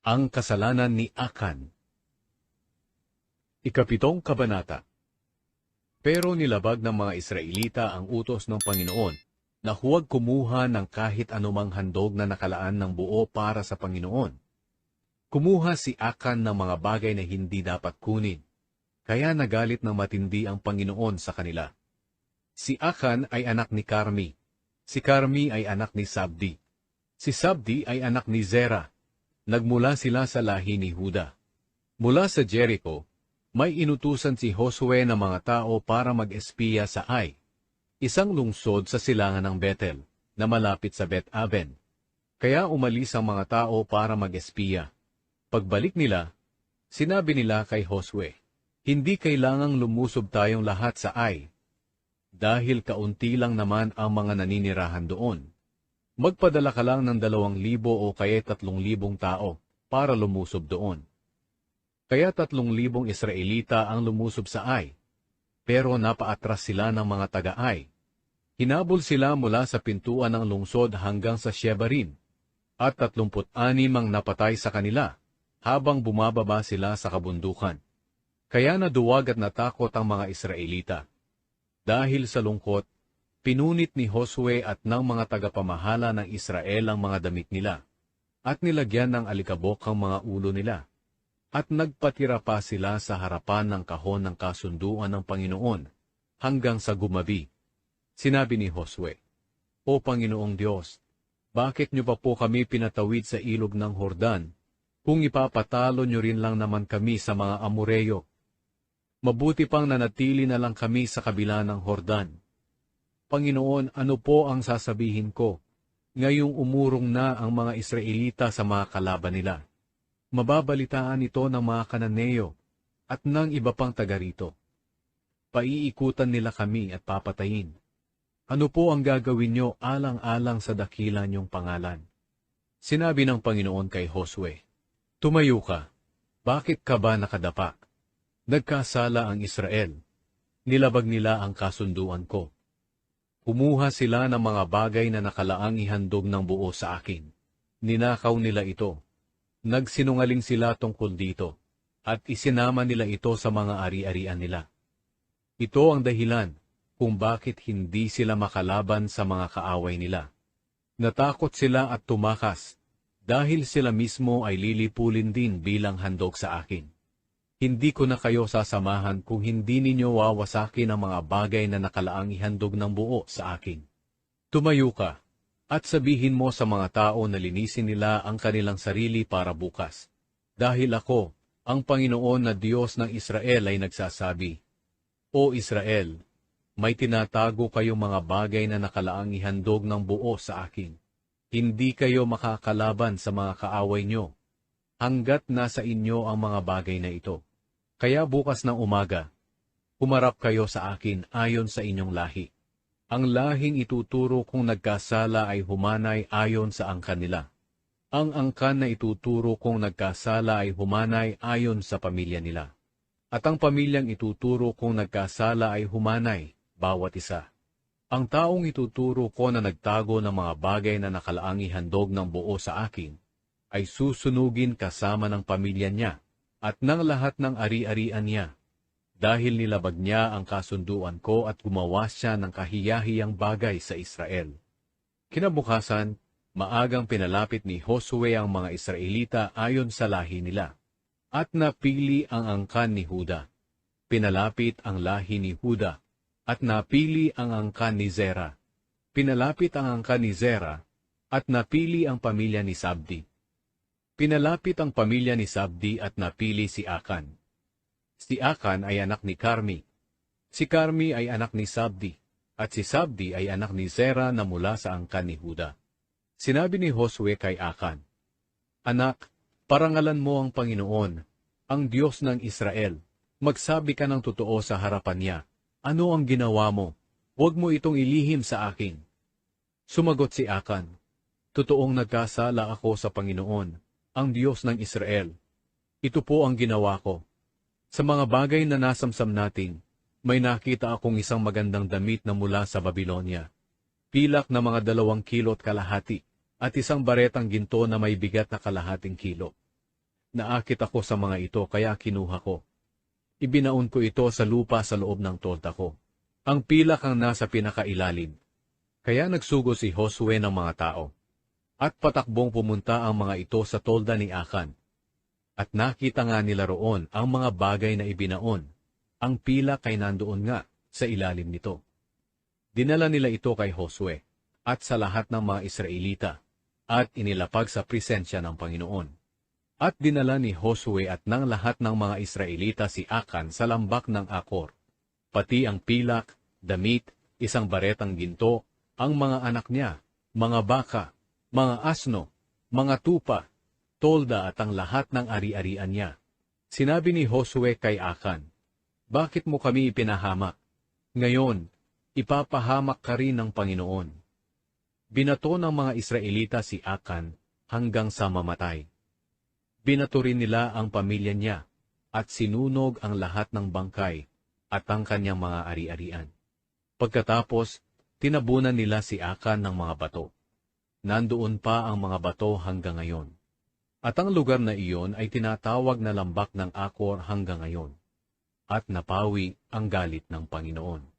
Ang kasalanan ni Akan Ikapitong Kabanata Pero nilabag ng mga Israelita ang utos ng Panginoon na huwag kumuha ng kahit anumang handog na nakalaan ng buo para sa Panginoon. Kumuha si Akan ng mga bagay na hindi dapat kunin, kaya nagalit ng matindi ang Panginoon sa kanila. Si Akan ay anak ni Karmi, si Karmi ay anak ni Sabdi, si Sabdi ay anak ni Zera. Nagmula sila sa lahi ni Huda. Mula sa Jericho, may inutusan si Josue ng mga tao para mag-espiya sa Ai, isang lungsod sa silangan ng Bethel, na malapit sa Bet Aven. Kaya umalis ang mga tao para mag-espiya. Pagbalik nila, sinabi nila kay Josue, Hindi kailangang lumusob tayong lahat sa Ai, dahil kaunti lang naman ang mga naninirahan doon. Magpadala ka lang ng dalawang libo o kaya tatlong libong tao para lumusob doon. Kaya tatlong libong Israelita ang lumusob sa Ai, pero napaatras sila ng mga taga-Ai. Hinabol sila mula sa pintuan ng lungsod hanggang sa Shebarim, at tatlumput anim ang napatay sa kanila, habang bumababa sila sa kabundukan. Kaya naduwag at natakot ang mga Israelita. Dahil sa lungkot, pinunit ni Josue at ng mga tagapamahala ng Israel ang mga damit nila, at nilagyan ng alikabok ang mga ulo nila at nagpatira pa sila sa harapan ng kahon ng kasunduan ng Panginoon hanggang sa gumabi. Sinabi ni Josue, O Panginoong Diyos, bakit niyo pa po kami pinatawid sa ilog ng Hordan, kung ipapatalo niyo rin lang naman kami sa mga Amoreyo? Mabuti pang nanatili na lang kami sa kabila ng Hordan. Panginoon, ano po ang sasabihin ko, ngayong umurong na ang mga Israelita sa mga kalaban nila? mababalitaan ito ng mga kananeo at ng iba pang taga rito. Paiikutan nila kami at papatayin. Ano po ang gagawin nyo alang-alang sa dakila niyong pangalan? Sinabi ng Panginoon kay Josue, Tumayo ka. Bakit ka ba nakadapa? Nagkasala ang Israel. Nilabag nila ang kasunduan ko. Kumuha sila ng mga bagay na nakalaang ihandog ng buo sa akin. Ninakaw nila ito Nagsinungaling sila tungkol dito, at isinama nila ito sa mga ari-arian nila. Ito ang dahilan kung bakit hindi sila makalaban sa mga kaaway nila. Natakot sila at tumakas, dahil sila mismo ay lilipulin din bilang handog sa akin. Hindi ko na kayo sasamahan kung hindi ninyo wawasakin ang mga bagay na nakalaang ihandog ng buo sa akin. Tumayo ka, at sabihin mo sa mga tao na linisin nila ang kanilang sarili para bukas. Dahil ako, ang Panginoon na Diyos ng Israel ay nagsasabi, O Israel, may tinatago kayong mga bagay na nakalaang ihandog ng buo sa akin. Hindi kayo makakalaban sa mga kaaway nyo, hanggat nasa inyo ang mga bagay na ito. Kaya bukas ng umaga, humarap kayo sa akin ayon sa inyong lahi. Ang lahing ituturo kung nagkasala ay humanay ayon sa angkan nila. Ang angkan na ituturo kung nagkasala ay humanay ayon sa pamilya nila. At ang pamilyang ituturo kung nagkasala ay humanay, bawat isa. Ang taong ituturo ko na nagtago ng mga bagay na nakalaang ihandog ng buo sa akin, ay susunugin kasama ng pamilya niya at ng lahat ng ari-arian niya dahil nilabag niya ang kasunduan ko at gumawa siya ng kahiyahiyang bagay sa Israel. Kinabukasan, maagang pinalapit ni Josue ang mga Israelita ayon sa lahi nila, at napili ang angkan ni Huda. Pinalapit ang lahi ni Huda, at napili ang angkan ni Zera. Pinalapit ang angkan ni Zera, at napili ang pamilya ni Sabdi. Pinalapit ang pamilya ni Sabdi at napili si Akan Si Akan ay anak ni Karmi. Si Karmi ay anak ni Sabdi, at si Sabdi ay anak ni Zera na mula sa angkan ni Huda. Sinabi ni Josue kay Akan, Anak, parangalan mo ang Panginoon, ang Diyos ng Israel. Magsabi ka ng totoo sa harapan niya. Ano ang ginawa mo? Huwag mo itong ilihim sa akin. Sumagot si Akan, Totoong nagkasala ako sa Panginoon, ang Diyos ng Israel. Ito po ang ginawa ko sa mga bagay na nasamsam natin, may nakita akong isang magandang damit na mula sa Babylonia. Pilak na mga dalawang kilo at kalahati, at isang baretang ginto na may bigat na kalahating kilo. Naakit ako sa mga ito kaya kinuha ko. Ibinaon ko ito sa lupa sa loob ng tolda ko. Ang pilak ang nasa pinakailalim. Kaya nagsugo si Josue ng mga tao. At patakbong pumunta ang mga ito sa tolda ni Akan. At nakita nga nila roon ang mga bagay na ibinaon. Ang pilak ay nandoon nga sa ilalim nito. Dinala nila ito kay Josue at sa lahat ng mga Israelita at inilapag sa presensya ng Panginoon. At dinala ni Josue at ng lahat ng mga Israelita si Akan sa lambak ng Akor, pati ang pilak, damit, isang baretang ginto, ang mga anak niya, mga baka, mga asno, mga tupa, tolda at ang lahat ng ari-arian niya. Sinabi ni Josue kay Akan, Bakit mo kami ipinahamak? Ngayon, ipapahamak ka rin ng Panginoon. Binato ng mga Israelita si Akan hanggang sa mamatay. Binato rin nila ang pamilya niya at sinunog ang lahat ng bangkay at ang kanyang mga ari-arian. Pagkatapos, tinabunan nila si Akan ng mga bato. Nandoon pa ang mga bato hanggang ngayon. At ang lugar na iyon ay tinatawag na lambak ng Akor hanggang ngayon. At napawi ang galit ng Panginoon.